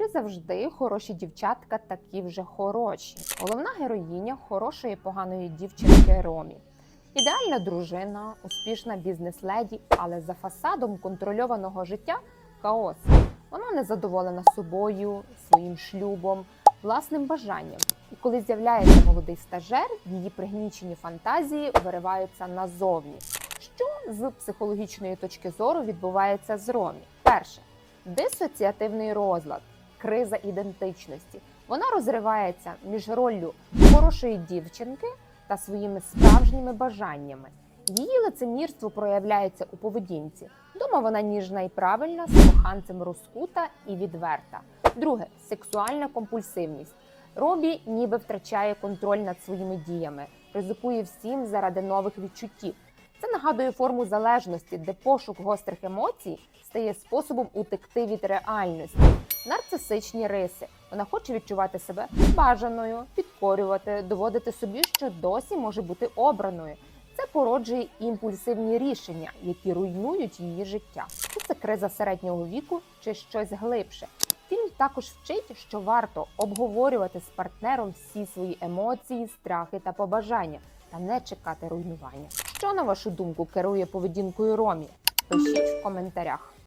Чи завжди хороші дівчатка такі вже хороші? Головна героїня хорошої поганої дівчинки Ромі. Ідеальна дружина, успішна бізнес-леді, але за фасадом контрольованого життя хаос. Вона не задоволена собою, своїм шлюбом, власним бажанням. І коли з'являється молодий стажер, її пригнічені фантазії вириваються назовні. Що з психологічної точки зору відбувається з Ромі? Перше дисоціативний розлад, криза ідентичності. Вона розривається між роллю хорошої дівчинки та своїми справжніми бажаннями. Її лицемірство проявляється у поведінці. Дома вона ніжна і правильна, з коханцем розкута і відверта. Друге сексуальна компульсивність. Робі ніби втрачає контроль над своїми діями, ризикує всім заради нових відчуттів. Це нагадує форму залежності, де пошук гострих емоцій стає способом утекти від реальності. Нарцисичні риси. Вона хоче відчувати себе бажаною, підкорювати, доводити собі, що досі може бути обраною. Це породжує імпульсивні рішення, які руйнують її життя. Чи це криза середнього віку, чи щось глибше. Фільм також вчить, що варто обговорювати з партнером всі свої емоції, страхи та побажання, та не чекати руйнування. Що на вашу думку керує поведінкою Ромі? Пишіть в коментарях.